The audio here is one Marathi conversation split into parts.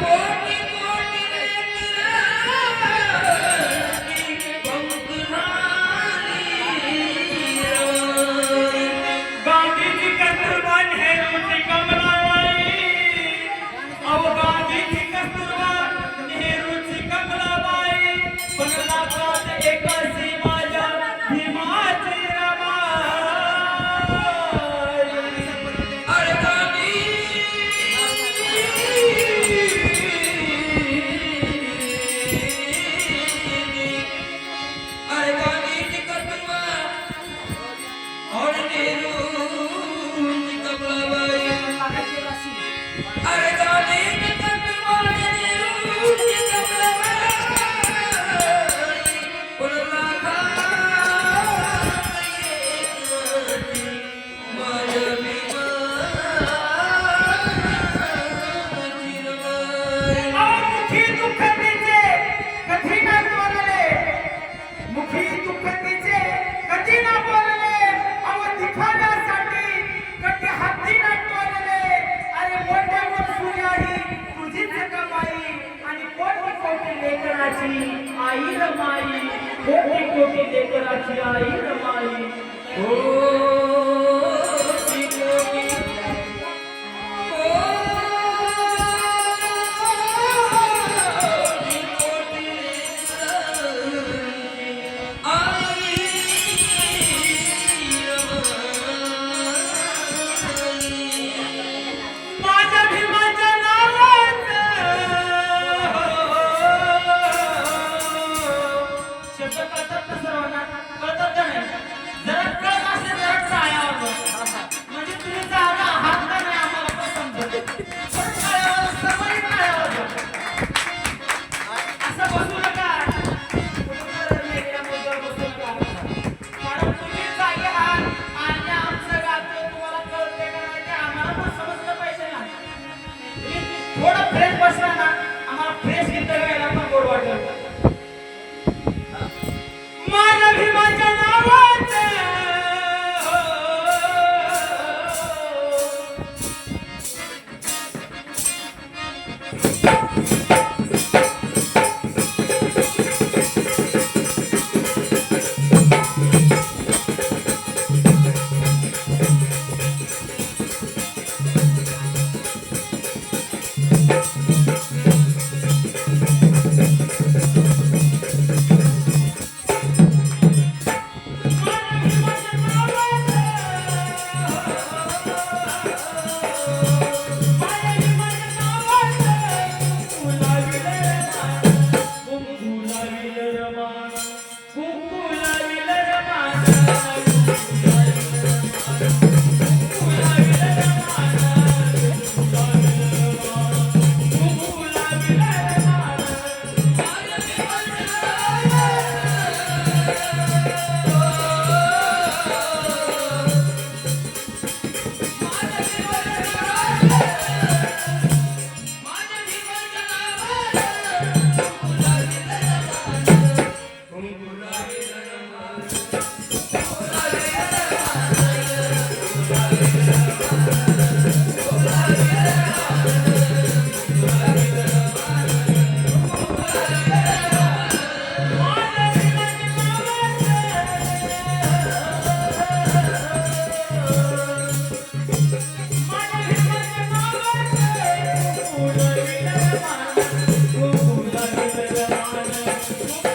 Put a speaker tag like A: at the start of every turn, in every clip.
A: bater Kashi ആയിരമായി കോട്ടി കോട്ടി ദേവരാശി ആയിരമായി oh Thank you.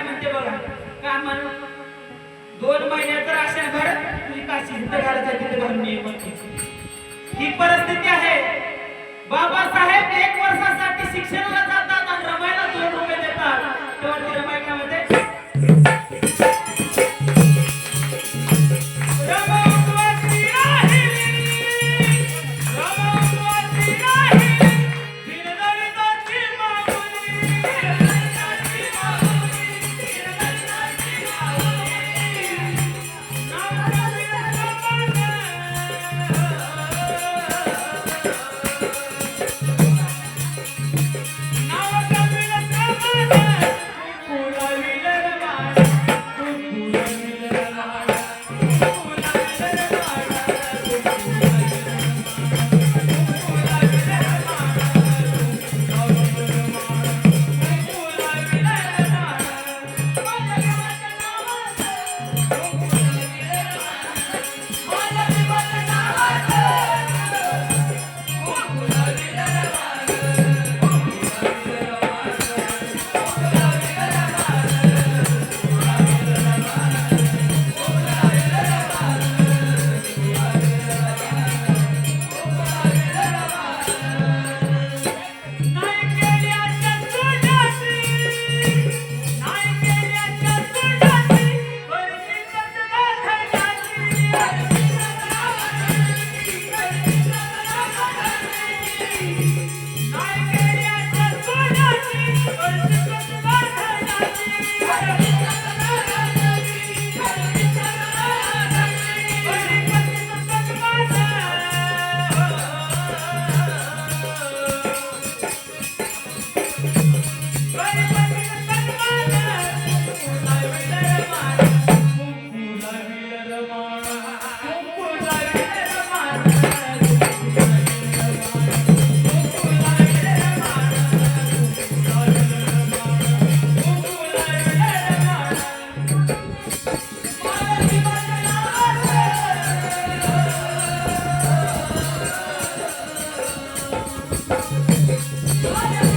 A: काय म्हणते बघा? काय म्हण? दोन महिन्यात तर अशा घर तुझी काशी ही परिस्थिती आहे. बाबासाहेब एक वर्षासाठी शिक्षणाला Olha